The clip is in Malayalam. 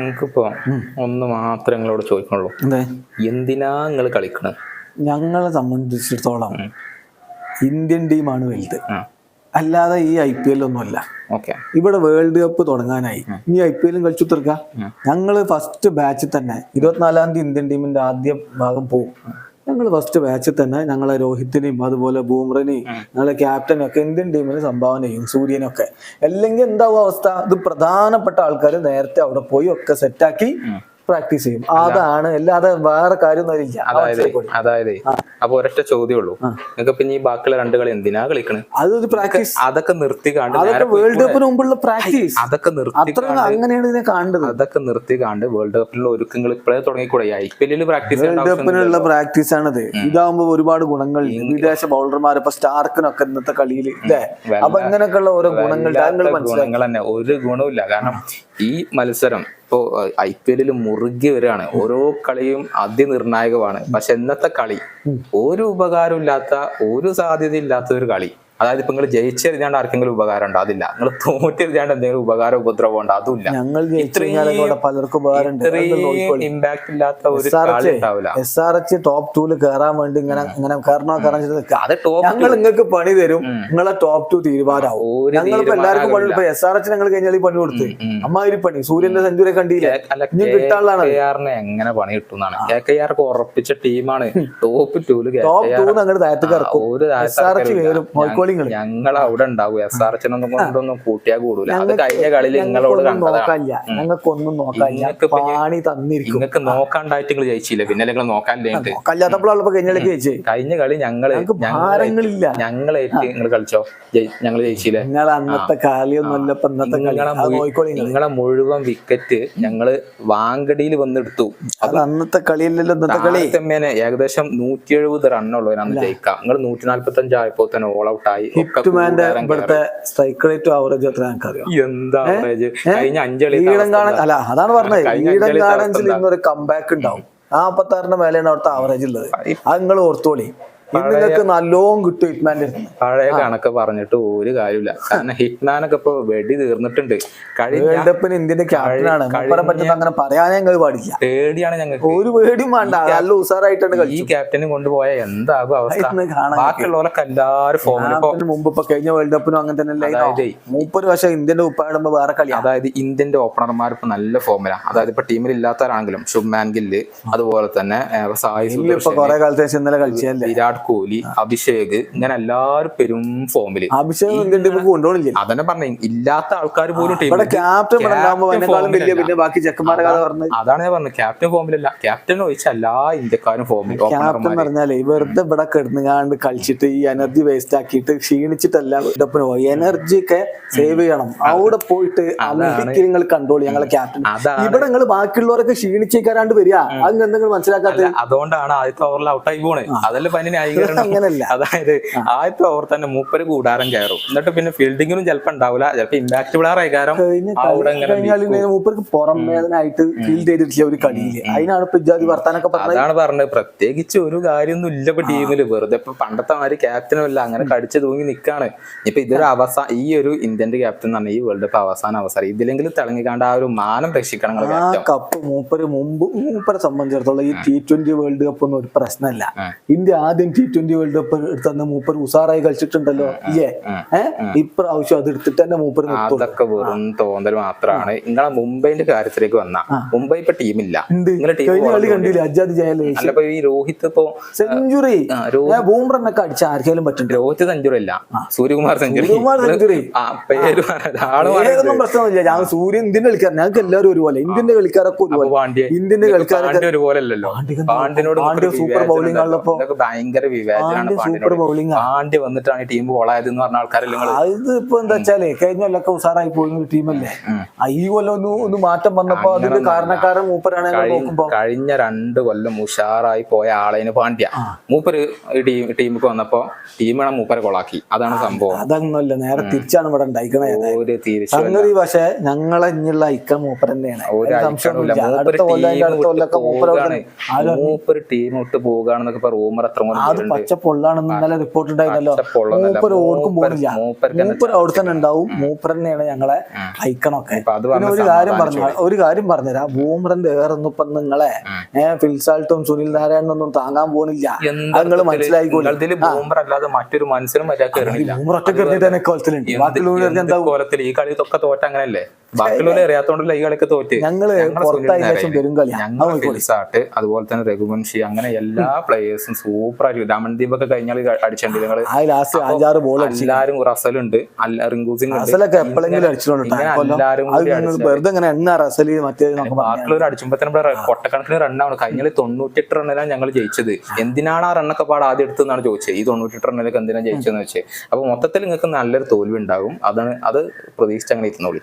നിങ്ങൾക്കിപ്പോ ഒന്ന് മാത്രമേ നിങ്ങളോട് ചോദിക്കണുള്ളൂ എന്തിനാ നിങ്ങൾ കളിക്കണത് ഞങ്ങളെ സംബന്ധിച്ചിടത്തോളം ഇന്ത്യൻ ടീമാണ് വലുത്. അല്ലാതെ ഈ ഐ പി എൽ ഒന്നുമല്ല. ഓക്കെ. ഇവിടെ വേൾഡ് കപ്പ് തുടങ്ങാനായി. ഇനി ഐ പി എല്ലും കളിച്ചു തീർക്കാം. ഞങ്ങൾ ഫസ്റ്റ് ബാച്ചിൽ തന്നെ ഇരുപത്തിനാലാം തീയതി ഇന്ത്യൻ ടീമിന്റെ ആദ്യ ഭാഗം പോകും ഞങ്ങൾ ഫസ്റ്റ് ബാച്ചിൽ തന്നെ ഞങ്ങളെ രോഹിത്തിനെയും അതുപോലെ ബൂമറിനെയും ഞങ്ങളെ ക്യാപ്റ്റനും ഒക്കെ ഇന്ത്യൻ ടീമിന് സംഭാവന ചെയ്യും സൂര്യനൊക്കെ. അല്ലെങ്കിൽ എന്താവും അവസ്ഥ? ഇത് പ്രധാനപ്പെട്ട ആൾക്കാർ നേരത്തെ അവിടെ പോയി ഒക്കെ സെറ്റാക്കി പ്രാക്ടീസ് ചെയ്യും. അതാണ് അല്ലാതെ വേറെ കാര്യം അതായത് അപ്പൊ ഒരൊറ്റ ചോദ്യമേ ഉള്ളൂ നിങ്ങൾക്ക് പിന്നെ ഈ ബാക്കിയുള്ള രണ്ട് കളി എന്തിനാ കളിക്കണേ? അതൊരു പ്രാക്ടീസ് അതൊക്കെ നിർത്തി കാണ്ട് അതൊക്കെ വേൾഡ് കപ്പിന് മുമ്പുള്ള പ്രാക്ടീസ് അതൊക്കെ നിർത്തി അങ്ങനെയാണ് ഇതിനെ കാണുന്നത്. അതൊക്കെ നിർത്തി കാണ്ട് വേൾഡ് കപ്പിലുള്ള ഒരുക്കങ്ങൾ ഇപ്പോഴേ തുടങ്ങിക്കൂടെ? ഐ പി എല്ലിൽ പ്രാക്ടീസ് വേൾഡ് കപ്പിനുള്ള പ്രാക്ടീസ് ആണത്. ഇതാകുമ്പോ ഒരുപാട് ഗുണങ്ങൾ വിദേശ ബൗളർമാർ ഇപ്പൊ സ്റ്റാർക്കിനൊക്കെ ഇന്നത്തെ കളിയിൽ അപ്പൊ അപ്പൊ ഇങ്ങനെയൊക്കെയുള്ള ഓരോ ഗുണങ്ങൾ ഗുണങ്ങൾ തന്നെ ഒരു ഗുണവുമില്ല. കാരണം ഈ മത്സരം ഇപ്പോ ഐ പി എല്ലിൽ മുറുകി വരികയാണ്. ഓരോ കളിയും അതിനിർണായകമാണ്. പക്ഷെ ഇന്നത്തെ കളി ഒരു ഉപകാരം ഇല്ലാത്ത ഒരു സാധ്യത ഇല്ലാത്ത ഒരു കളി. അതായത് ഇപ്പൊ നിങ്ങൾ ജയിച്ചെഴുതാണ്ട് ആർക്കെങ്കിലും ഉപകാരം ഉണ്ടോ? അതില്ല. നിങ്ങൾ തോറ്റെഴുതാണ്ട് എന്തെങ്കിലും ഉപകാരം ഉപദ്രവം ഉണ്ടോ? അതുമില്ല. ഞങ്ങൾ പലർക്കും ഇത്രയും ഇമ്പാക്ട് ഇല്ലാത്ത ഒരു കളി ഉണ്ടാവില്ല. എസ് ആർ എച്ച് ടോപ്പ് ടൂൽ കയറാൻ വേണ്ടി ഇങ്ങനെ ഇങ്ങനെ കയറണോ കയറാൻ അത് ടോപ്പ് ഞങ്ങൾ നിങ്ങൾക്ക് പണി തരും. നിങ്ങളെ ടോപ്പ് ടു തീരുമാനമാവും ഞങ്ങളിപ്പോ എല്ലാവർക്കും പണി ഇപ്പൊ എസ് ആർ എച്ച് ഞങ്ങൾ കഴിഞ്ഞാൽ പണി കൊടുത്ത്. അമ്മാതിരി പണി. സൂര്യന്റെ സെഞ്ചുറി കണ്ടില്ല? ഇനി കിട്ടാനുള്ളതാണ്. എങ്ങനെ പണി കിട്ടുന്നതാണ് കെ കെ ആർക്ക് ഉറപ്പിച്ച ടീമാണ് ടോപ്പ് ടൂൽ ടോപ്പ് ടൂന്ന് അങ്ങോട്ട് താഴത്തേക്ക് ഇറക്കും. എസ് ആർ എച്ച് കയറും നോക്കോളിങ്ങൾ ഞങ്ങൾ അവിടെ ഉണ്ടാവും എസ് ആർ എച്ചിനൊന്നും കൊണ്ടൊന്നും കൂട്ടിയാ കൂടൂല. അത് കഴിഞ്ഞ കളിയിൽ നിങ്ങളോട് നോക്കാനില്ല. ഞങ്ങൾക്കൊന്നും നോക്കാനില്ല. പാണി തന്നിരിക്കും. നിങ്ങൾക്ക് നോക്കാണ്ടായിട്ട് നിങ്ങൾ ജയിച്ചില്ല? പിന്നെ നിങ്ങൾ നോക്കാൻ നോക്കാനില്ലാത്തപ്പോഴാണ് കഴിഞ്ഞാൽ ജയിച്ചേ. കഴിഞ്ഞ കളി ഞങ്ങൾ ഞങ്ങൾക്ക് ഭാരങ്ങളില്ല. ഞങ്ങളേറ്റ് നിങ്ങൾ കളിച്ചോ? ഞങ്ങൾ ജയിച്ചില്ലേ? നിങ്ങൾ അന്നത്തെ കളിയൊന്നും അല്ല ഇപ്പൊ ഇന്നത്തെ കളി. നിങ്ങളെ മുഴുവൻ വിക്കറ്റ് ഞങ്ങൾ വാങ്കടിയിൽ വന്നെടുത്തു. അത് അന്നത്തെ കളിയല്ലല്ലോ ഇന്നത്തെ കളി. ഏകദേശം നൂറ്റി എഴുപത് റണ്ണുള്ളവരാണ് ജയിക്കാം. നിങ്ങൾ നൂറ്റി നാല്പത്തി അഞ്ചായപ്പോ തന്നെ ഓൾ ഔട്ട് ആയി. ഹിറ്റ്മാന്റെ ഇവിടുത്തെ സ്ട്രൈക്ക് റേറ്റ് ആവറേജ് എത്ര. എന്താ അവറേജ് കഴിഞ്ഞ അഞ്ചളി അല്ല അതാണ് പറഞ്ഞത്. ഗാർഡൻസിൽ ഇന്നൊരു കംബാക്ക് ഉണ്ടാവും. നാപ്പത്തി ആറിന്റെ മേലെയാണ് അവിടുത്തെ ആവറേജ് ഉള്ളത്. അത് നിങ്ങൾ ഓർത്തോളി. നിങ്ങൾക്ക് നല്ലോണം കിട്ടും ഹിറ്റ്മാന്റെ പഴയ കണക്ക് പറഞ്ഞിട്ട് ഒരു കാര്യമില്ല. കാരണം ഹിറ്റ്മാനൊക്കെ ഇപ്പൊ വെടി തീർന്നിട്ടുണ്ട്. വേൾഡ് കപ്പിന് ഇന്ത്യന്റെ ക്യാപ്റ്റനാണ് പറ്റുന്ന അങ്ങനെ പറയാനേ ഞങ്ങൾ പാടില്ല. പേടിയാണ് ഞങ്ങൾക്ക്. ഒരു പേടിയും വേണ്ട. നല്ല ഉസാറായിട്ടാണ് ഈ ക്യാപ്റ്റനെ കൊണ്ടുപോയ എന്താകും അവസ്ഥ? ബാക്കിയുള്ളവരൊക്കെ എല്ലാവരും അതിന് മുമ്പ് ഇപ്പൊ കഴിഞ്ഞ വേൾഡ് കപ്പിനും അങ്ങനെ തന്നെ മൂപ്പര് പക്ഷെ ഇന്ത്യന്റെ ഉപ്പാടുമ്പോ വേറെ കളി അതായത് ഇന്ത്യന്റെ ഓപ്പണർമാർ ഇപ്പൊ നല്ല ഫോമിലാണ് അതായത് ഇപ്പൊ ടീമിൽ ഇല്ലാത്തവരാണെങ്കിലും ശുഭ്മാൻ ഗില്ല് അതുപോലെ തന്നെ സായി ഇപ്പൊ കൊറേ കാലത്തെ ശേഷം ഇന്നലെ കളിച്ചല്ലേ വിരാട് കോഹ്ലി അഭിഷേക് ഇങ്ങനെ എല്ലാവരും പെരും ഫോമിൽ. അഭിഷേക് കൊണ്ടുപോകണില്ല അതന്നെ പറഞ്ഞു ഇല്ലാത്ത ആൾക്കാർ പോലും അതാണ് ഞാൻ പറഞ്ഞത് ക്യാപ്റ്റൻ ഫോമിലല്ല ക്യാപ്റ്റൻ ഒഴിച്ച എല്ലാ ഇന്ത്യക്കാരും ഫോമിൽ ക്യാപ്റ്റൻ പറഞ്ഞാലേ വെറുതെ ഇവിടെ കിടന്നുകാണ്ട് കളിച്ചിട്ട് ഈ എനർജി വേസ്റ്റ് ആക്കിയിട്ട് ക്ഷീണിച്ചിട്ടല്ല ഇടപ്പിന് പോയി. എനർജി ഒക്കെ സേവ് ചെയ്യണം. അവിടെ പോയിട്ട് നിങ്ങൾ കൺട്രോൾ ഞങ്ങളെ ക്യാപ്റ്റൻ ഇവിടെ നിങ്ങൾ ബാക്കിയുള്ളവരൊക്കെ ക്ഷീണിച്ചേക്കാരാണ്ട് വരിക. അത് എന്തെങ്കിലും മനസ്സിലാക്കാത്ത? അതുകൊണ്ടാണ് ആദ്യത്തെ ഓവറിൽ ഔട്ടായി പോണേ. അതല്ല പനി ന്യായീകരണം അങ്ങനല്ല. അതായത് ആദ്യത്തെ ഓവർ തന്നെ മൂപ്പര് കൂടാരം കയറും. എന്നിട്ട് പിന്നെ ഫീൽഡിങ്ങിനും ചിലപ്പോ ഉണ്ടാവില്ല ചിലപ്പോ ഇമ്പാക്ട് മൂപ്പർക്ക് പുറം വേദന ആയിട്ട് ഫീൽ ചെയ്തിട്ടില്ല ഒരു കളിയിൽ. അതിനാണ് ഇപ്പൊ ഇജാതി വർത്താനൊക്കെ അതാണ് പറഞ്ഞത്. പ്രത്യേകിച്ച് ഒരു കാര്യമൊന്നും ഇല്ല ഇപ്പൊ ടീമിൽ വെറുതെ ഇപ്പൊ പണ്ടത്തെ മാതിരി ക്യാപ്റ്റനും അല്ല അങ്ങനെ കടിച്ചു തൂങ്ങി നിക്കാണ്. ഇപ്പൊ ഇതൊരു അവസാന ഈ ഒരു ഇന്ത്യന്റെ ക്യാപ്റ്റൻ എന്ന് പറഞ്ഞാൽ ഈ വേൾഡ് കപ്പ് അവസാന അവസരം. ഇതിലെങ്കിലും തിളങ്ങിക്കാണ്ട് ആ ഒരു മാനം രക്ഷിക്കണം ആ കപ്പ് മൂപ്പര് മുമ്പ് മൂപ്പരെ സംബന്ധിച്ചിടത്തോളം ഈ ടി ട്വന്റി വേൾഡ് കപ്പ് ഒന്നും ഒരു പ്രശ്നമല്ല ഇന്ത്യ ആദ്യം ടി ട്വന്റി വേൾഡ് കപ്പ് എടുത്തന്ന് മൂപ്പർ ഉസാറായി കളിച്ചിട്ടുണ്ടല്ലോ. ഇല്ലേ? ഇപ്രാവശ്യം അത് എടുത്തിട്ട് തന്നെ മൂപ്പർ അതൊക്കെ വെറും തോന്നൽ മാത്രമാണ്. നിങ്ങളെ മുംബൈന്റെ കാര്യത്തിലേക്ക് വന്ന. മുംബൈ ഇപ്പൊ ടീമില്ല. കണ്ടില്ല? അജാദ് ഈ രോഹിത് ഇപ്പോ സെഞ്ചുറി. ബൂംറന്നൊക്കെ അടിച്ച ആർക്കെങ്കിലും പറ്റും രോഹിത് സെഞ്ചുറി അല്ല. സൂര്യകുമാർ സെഞ്ചുറി. സെഞ്ചുറി. പ്രശ്നമൊന്നുമില്ല. ഞാൻ സൂര്യൻ ഇന്ത്യൻ കളിക്കാരൻ. ഞങ്ങൾക്ക് എല്ലാവരും ഒരുപോലെ. ഇന്ത്യന്റെ കളിക്കാരൊക്കെ ഒരുപോലെ. ഇന്ത്യന്റെ കളിക്കാരൊക്കെ ഒരുപോലെ അല്ലല്ലോ പാണ്ഡ്യനോട് സൂപ്പർ ബൗളിംഗ് ഭയങ്കര വിവേചനാണ് പാണ്ഡ്യനോട്. പാണ്ഡ്യ വന്നിട്ടാണ് ടീം കൊളായത് എന്ന് പറഞ്ഞ ആൾക്കാരല്ലേ അത് ഇപ്പൊ എന്താ വെച്ചാൽ കഴിഞ്ഞ കൊല്ലൊക്കെ ഉസാറായി പോയി ഒരു ടീമല്ലേ ഈ കൊല്ലം ഒന്ന് ഒന്ന് മാറ്റം വന്നപ്പോ അതിന്റെ കാരണക്കാരൻ മൂപ്പരാണ് നോക്കുമ്പോ. കഴിഞ്ഞ രണ്ട് കൊല്ലം ഉഷാറായി പോയ ആളേന് പാണ്ഡ്യ. മൂപ്പര് ഈ ടീം ടീമിക്ക് വന്നപ്പോ ടീമാണ് മൂപ്പരെ കൊളാക്കി. അതാണ് സംഭവം. അതൊന്നുമല്ല നേരെ തിരിച്ചാണ് ഇവിടെ ഉണ്ടായിരിക്കുന്നത് സംഗതി പക്ഷെ ഞങ്ങളെ ഇനിയുള്ള ഐക്കം മൂപ്പർ തന്നെയാണ്. മൂപ്പര് കൊല്ലൊക്കെ മൂപ്പർ പോവുകയാണ്. മൂപ്പര് ടീം വിട്ട് പോവുകയാണെന്നൊക്കെ റൂമർ എത്ര കൊണ്ട് അത് പച്ച പൊള്ളാണെന്ന് ഇന്നലെ റിപ്പോർട്ട് ഉണ്ടായിരുന്നല്ലോ. മൂപ്പർ ഓർക്കും പോകുന്നില്ല മൂപ്പർ അവിടെ തന്നെ ഉണ്ടാവും. മൂപ്പർ തന്നെയാണ് ഞങ്ങളെ അയക്കണൊക്കെ. പിന്നെ ഒരു കാര്യം പറഞ്ഞു ഒരു കാര്യം പറഞ്ഞുതരാം. ബൂമറിന്റെ ഏറൊന്നും ഇപ്പൊ നിങ്ങളെ ഫിൽസാൾട്ടും സുനിൽ നാരായണനൊന്നും താങ്ങാൻ പോണില്ല. നിങ്ങൾ മനസ്സിലായിക്കോളൂ. ബൂമർ അല്ലാതെ മറ്റൊരു മനുഷ്യനും ബൂമർ ഒറ്റ തന്നെ കോലത്തിലുണ്ട്. എന്താ കോലത്തിൽ ഈ കളി തൊക്കെ തോറ്റ അങ്ങനല്ലേ? ബാക്കിയുള്ളവർ അറിയാത്തോണ്ടല്ല ഈ കളിക്ക് തോറ്റ്? ഞങ്ങൾ ഫിൽസാട്ട് അതുപോലെ തന്നെ രഘുവംശി അങ്ങനെ എല്ലാ പ്ലേയേഴ്സും സൂപ്പർ ആയിട്ട് രമൺദീപ് ഒക്കെ കഴിഞ്ഞാൽ അടിച്ചിട്ടുണ്ട് ഞങ്ങൾ അഞ്ചാറ് ബോൾ എല്ലാരും റസലുണ്ട്. റിങ്കു സിംഗ് റസലൊക്കെ എപ്പോഴെങ്കിലും അടിച്ചിട്ടുണ്ട് വെറുതെ ഇങ്ങനെ എണ്ണ റസലി മറ്റേ ബാക്കിയുള്ളവർ അടിച്ചുമ്പോ തന്നെ കൊട്ടക്കണക്കിന് റണ്ണാണ് കഴിഞ്ഞ തൊണ്ണൂറ്റെട്ട് റണ്ണിലാണ് ഞങ്ങൾ ജയിച്ചത്. എന്തിനാണ് ആ റണ്ണൊക്കെ പാട് ആദ്യം എടുത്തതെന്നാണ് ചോദിച്ചത്. ഈ തൊണ്ണൂറ്റെട്ട് റണ്ണിലൊക്കെ എന്തിനാണ് ജയിച്ചതെന്ന് വെച്ചേ അപ്പൊ മൊത്തത്തിൽ നിങ്ങൾക്ക് നല്ലൊരു തോൽവി ഉണ്ടാകും. അതാണ് അത് പ്രതീക്ഷിച്ച് അങ്ങനെ ഇരുന്നോളി.